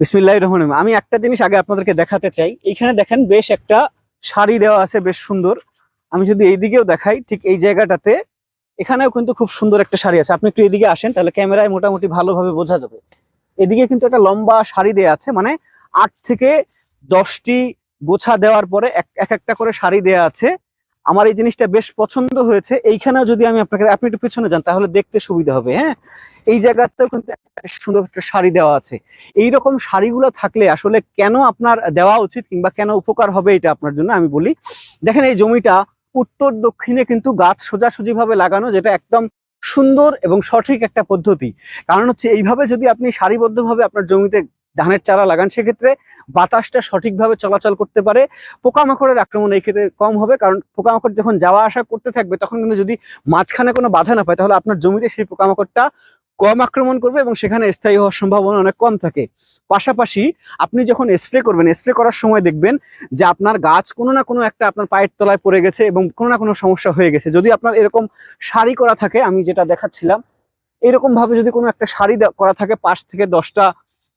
বিসমিল্লাহ রহমান আমি একটা জিনিস আগে আপনাদেরকে দেখাতে চাই। এইখানে দেখেন বেশ একটা শাড়ি দেওয়া আছে, বেশ সুন্দর। আমি যদি এই দিকেও দেখাই, ঠিক এই জায়গাটাতে এখানেও কিন্তু খুব সুন্দর একটা শাড়ি আছে। আপনি একটু এদিকে আসেন, তাহলে ক্যামেরায় মোটামুটি ভালোভাবে বোঝা যাবে। এদিকে কিন্তু একটা লম্বা শাড়ি দেওয়া আছে মানে আট থেকে দশটি গোছা দেওয়ার পরে এক এক একটা করে শাড়ি দেওয়া আছে। আমার এই জিনিসটা বেশ পছন্দ হয়েছে। এইখানেও যদি আমি আপনাকে, আপনি একটু পিছনে যান, তাহলে দেখতে সুবিধা হবে হ্যাঁ? এই জায়গাতেও কিন্তু সুন্দর একটা শাড়ি দেওয়া আছে। এইরকম শাড়িগুলো থাকলে আসলে কেন আপনার দেওয়া উচিত কিংবা কেন উপকার হবে এটা আপনার জন্য আমি বলি। দেখেন এই জমিটা উত্তর দক্ষিণে কিন্তু গাছ সোজাসুজি ভাবে লাগানো, যেটা একদম সুন্দর এবং সঠিক একটা পদ্ধতি। কারণ হচ্ছে এইভাবে যদি আপনি সারিবদ্ধভাবে আপনার জমিতে ধানের চারা লাগান, সেক্ষেত্রে বাতাসটা সঠিকভাবে চলাচল করতে পারে। পোকামাকড়ের আক্রমণ এই ক্ষেত্রে কম হবে, কারণ পোকামাকড় যখন যাওয়া আসা করতে থাকবে, তখন কিন্তু যদি মাঝখানে কোনো বাধা না পায়, তাহলে আপনার জমিতে সেই পোকামাকড়টা কম আক্রমণ করবে এবং সেখানে স্থায়ী হওয়ার সম্ভাবনা অনেক কম থাকে। পাশাপাশি আপনি যখন স্প্রে করবেন স্প্রে করার সময় দেখবেন যে আপনার গাছ কোনো না কোনো একটা আপনার পায়ের তলায় পড়ে গেছে এবং কোনো না কোনো সমস্যা হয়ে গেছে। যদি আপনার এরকম সারি করা থাকে, আমি যেটা দেখাচ্ছিলাম, এরকম ভাবে যদি কোনো একটা শাড়ি করা থাকে, পাঁচ থেকে দশটা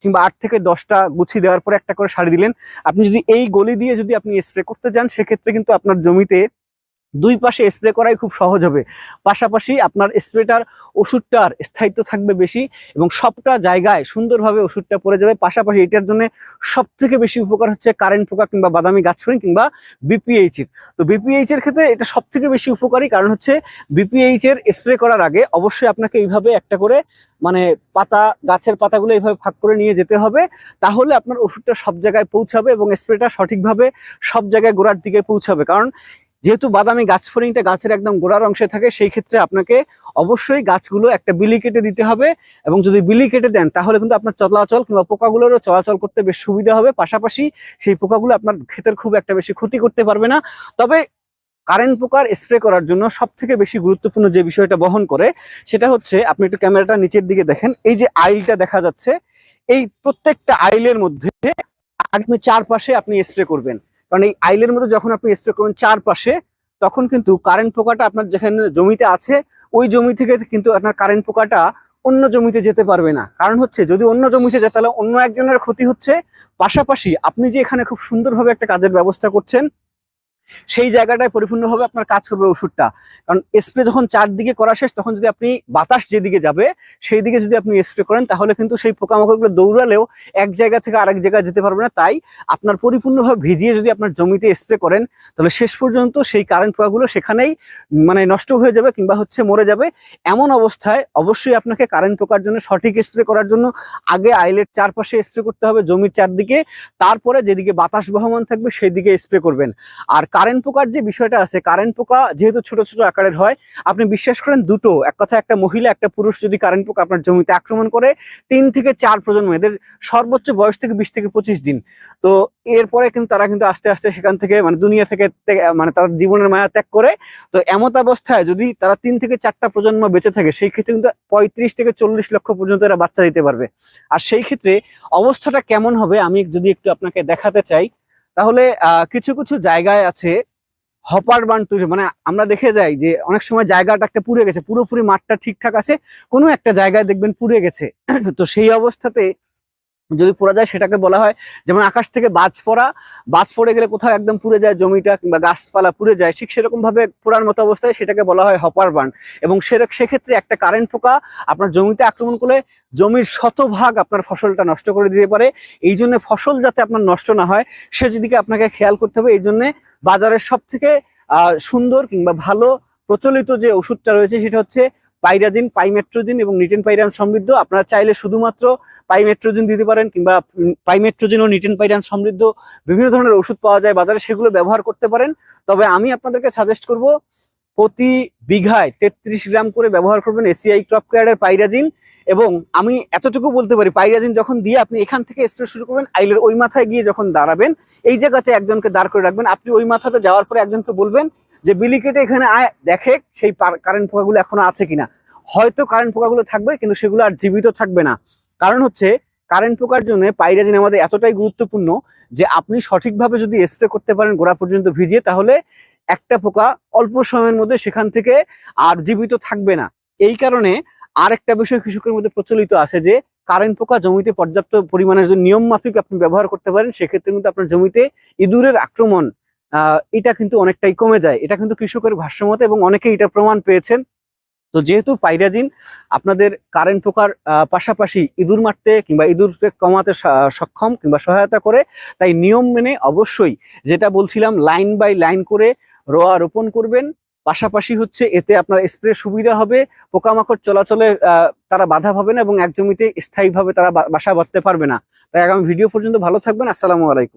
কিংবা আট থেকে দশটা গুছিয়ে দেওয়ার পরে একটা করে শাড়ি দিলেন, আপনি যদি এই গলি দিয়ে যদি আপনি স্প্রে করতে যান, সেক্ষেত্রে কিন্তু আপনার জমিতে দুই পাশে স্প্রে করাই খুব সহজ হবে। পাশাপাশি আপনার স্প্রেটার ওষুধটার স্থায়িত্ব থাকবে বেশি এবং সবটা জায়গায় সুন্দরভাবে ওষুধটা পড়ে যাবে। পাশাপাশি এটার জন্য সব থেকে বেশি উপকার হচ্ছে কারেন্ট পোকা কিংবা বাদামি গাছফড়িং কিংবা বিপিএইচ এর। তো বিপিএইচ এর ক্ষেত্রে এটা সব থেকে বেশি উপকারী কারণ হচ্ছে বিপিএইচ এর স্প্রে করার আগে অবশ্যই আপনাকে এইভাবে একটা করে মানে পাতা, গাছের পাতাগুলো এইভাবে ভাগ করে নিয়ে যেতে হবে। তাহলে আপনার ওষুধটা সব জায়গায় পৌঁছাবে এবং স্প্রেটা সঠিকভাবে সব জায়গায় গোড়ার দিকে পৌঁছাবে। কারণ যেহেতু বাদামি গাছ ফড়িংটা গাছের একদম গোড়ার অংশে থাকে, সেই ক্ষেত্রে আপনাকে অবশ্যই গাছগুলো একটা বিলি কেটে দিতে হবে এবং যদি বিলি কেটে দেন, তাহলে কিন্তু আপনার চলাচল কিংবা পোকাগুলোরও চলাচল করতে বেশ সুবিধা হবে। পাশাপাশি সেই পোকাগুলো আপনার ক্ষেতের খুব একটা বেশি ক্ষতি করতে পারবে না। তবে কারেন্ট পোকার স্প্রে করার জন্য সব থেকে বেশি গুরুত্বপূর্ণ যে বিষয়টা বহন করে, সেটা হচ্ছে আপনি একটু ক্যামেরাটা নিচের দিকে দেখেন। এই যে আইলটা দেখা যাচ্ছে, এই প্রত্যেকটা আইলের মধ্যে আপনি চারপাশে আপনি স্প্রে করবেন। কারণ এই আইলের মধ্যে যখন আপনি স্প্রে করবেন চারপাশে, তখন কিন্তু কারেন্ট পোকাটা আপনার যেখানে জমিতে আছে, ওই জমি থেকে কিন্তু আপনার কারেন্ট পোকাটা অন্য জমিতে যেতে পারবে না। কারণ হচ্ছে, যদি অন্য জমিতে যায়, তাহলে অন্য একজনের ক্ষতি হচ্ছে। পাশাপাশি আপনি যে এখানে খুব সুন্দরভাবে একটা কাজের ব্যবস্থা করছেন সেই জায়গাটায় পরিপূর্ণভাবে আপনার কাজ করবে ওষুধটা। কারণ স্প্রে যখন চারদিকে করা শেষ, তখন যদি আপনি বাতাস যেদিকে যাবে সেই দিকে যদি আপনি স্প্রে করেন, তাহলে কিন্তু সেই পোকামাকড়গুলো দৌড়ালেও এক জায়গা থেকে আরেক জায়গায় যেতে পারবে না। তাই আপনার পরিপূর্ণভাবে ভিজিয়ে যদি আপনার জমিতে স্প্রে করেন, তাহলে শেষ পর্যন্ত সেই কারেন্ট পোকাগুলো সেখানেই মানে নষ্ট হয়ে যাবে কিংবা হচ্ছে মরে যাবে। এমন অবস্থায় অবশ্যই আপনাকে কারেন্ট পোকার জন্য সঠিক স্প্রে করার জন্য আগে আইলের চারপাশে স্প্রে করতে হবে জমির চারদিকে। তারপরে যেদিকে বাতাস বহমান থাকবে সেই দিকে স্প্রে করবেন। আর কারেন্ট পোকার যে বিষয়টা আছে কারেন্ট পোকা যেহেতু ছোট ছোট আকারের হয়, আপনি বিশ্বাস করেন দুটো, এক কথা একটা মহিলা, একটা পুরুষ যদি কারেন্ট পোকা আপনার জমিতে আক্রমণ করে, তিন থেকে চার প্রজন্ম, এদের সর্বোচ্চ বয়স থেকে বিশ থেকে পঁচিশ দিন। তো এরপরে কিন্তু তারা কিন্তু আস্তে আস্তে সেখান থেকে মানে দুনিয়া থেকে মানে তার জীবনের মায়া ত্যাগ করে, তো এমত অবস্থায় যদি তারা তিন থেকে চারটা প্রজন্ম বেঁচে থাকে, সেই ক্ষেত্রে কিন্তু পঁয়ত্রিশ থেকে চল্লিশ লক্ষ পর্যন্ত এরা বাচ্চা দিতে পারবে। আর সেই ক্ষেত্রে অবস্থাটা কেমন হবে, আমি যদি একটু আপনাকে দেখাতে চাই তাহলে কিছু কিছু জায়গায় আছে হপার বান তৈরি মানে আমরা দেখে যাই যে অনেক সময় জায়গাটা একটা পুড়ে গেছে, পুরোপুরি মাঠটা ঠিকঠাক আছে, কোনো একটা জায়গায় দেখবেন পুড়ে গেছে। তো সেই অবস্থাতে যদি পড়া যায় সেটাকে বলা হয় যেমন আকাশ থেকে বাজ পড়া, বাজ পড়ে গেলে কোথাও একদম পুড়ে যায় জমিটা কিংবা গাছপালা পুড়ে যায়, ঠিক সেরকম ভাবে পোড়ার মতো অবস্থায় সেটাকে বলা হয় হপার বান এবং সেক্ষেত্রে একটা কারেন্ট পোকা আপনার জমিতে আক্রমণ করলে জমির শতভাগ আপনার ফসলটা নষ্ট করে দিতে পারে। এই জন্য ফসল যাতে আপনার নষ্ট না হয় সেদিকে আপনাকে খেয়াল করতে হবে। এই জন্য বাজারের সব থেকে সুন্দর কিংবা ভালো প্রচলিত যে ওষুধটা রয়েছে সেটা হচ্ছে পাইরাজিন, পাইমেট্রোজিন এবং নিটেন পাইরান সমৃদ্ধ। আপনারা চাইলে শুধুমাত্র পাইমেট্রোজিন দিতে পারেন কিংবা পাইমেট্রোজিন ও নিটেন পাইরান সমৃদ্ধ বিভিন্ন ধরনের ওষুধ পাওয়া যায়, বাজারে সেগুলো ব্যবহার করতে পারেন। তবে আমি আপনাদেরকে সাজেস্ট করব, প্রতি বিঘায় তেত্রিশ গ্রাম করে ব্যবহার করবেন এসিআই ক্রপ কেয়ারের পাইরাজিন এবং আমি এতটুকু বলতে পারি, পাইরাজিন যখন দিয়ে আপনি এখান থেকে স্প্রে শুরু করবেন, আইলের ওই মাথায় গিয়ে যখন দাঁড়াবেন, এই জায়গাতে একজনকে দাঁড় করে রাখবেন। আপনি ওই মাথাতে যাওয়ার পরে একজনকে বলবেন যে, বিলি কেটে এখানে আয়, দেখে সেই কারেন্ট পোকাগুলো এখনও আছে কিনা? হয়তো কারেন্ট পোকাগুলো থাকবে, কিন্তু সেগুলো আর জীবিত থাকবে না। কারণ হচ্ছে কারেন্ট পোকার জন্য পাইরাজিন আমাদের এতটাই গুরুত্বপূর্ণ যে আপনি সঠিকভাবে যদি স্প্রে করতে পারেন গোড়া পর্যন্ত ভিজিয়ে, তাহলে একটা পোকা অল্প সময়ের মধ্যে সেখান থেকে আর জীবিত থাকবে না। এই কারণে আর একটা বিষয় কৃষকের মধ্যে প্রচলিত আছে যে কারেন্ট পোকা জমিতে পর্যাপ্ত পরিমাণে যদি নিয়ম মাফিক আপনি ব্যবহার করতে পারেন, সেক্ষেত্রে কিন্তু আপনার জমিতে ইঁদুরের আক্রমণ এটা কিন্তু অনেকটাই কমে যায়। এটা কিন্তু কৃষকের ভাষ্যমত এবং অনেকেই এটা প্রমাণ পেয়েছেন। তো যেহেতু পাইরাজিন আপনাদের কারেন্ট পোকার পাশাপাশি ইঁদুর মারতে কিংবা ইঁদুরকে কমাতে সক্ষম কিংবা সহায়তা করে, তাই নিয়ম মেনে অবশ্যই যেটা বলছিলাম লাইন বাই লাইন করে রোয়া রোপণ করবেন। পাশাপাশি হচ্ছে এতে আপনার স্প্রে সুবিধা হবে, পোকামাকড় চলাচলে তারা বাধা পাবে না এবং এক জমিতে স্থায়ীভাবে তারা বাসা বাঁধতে পারবে না। তাই আগামী ভিডিও পর্যন্ত ভালো থাকবেন। আসসালামু আলাইকুম।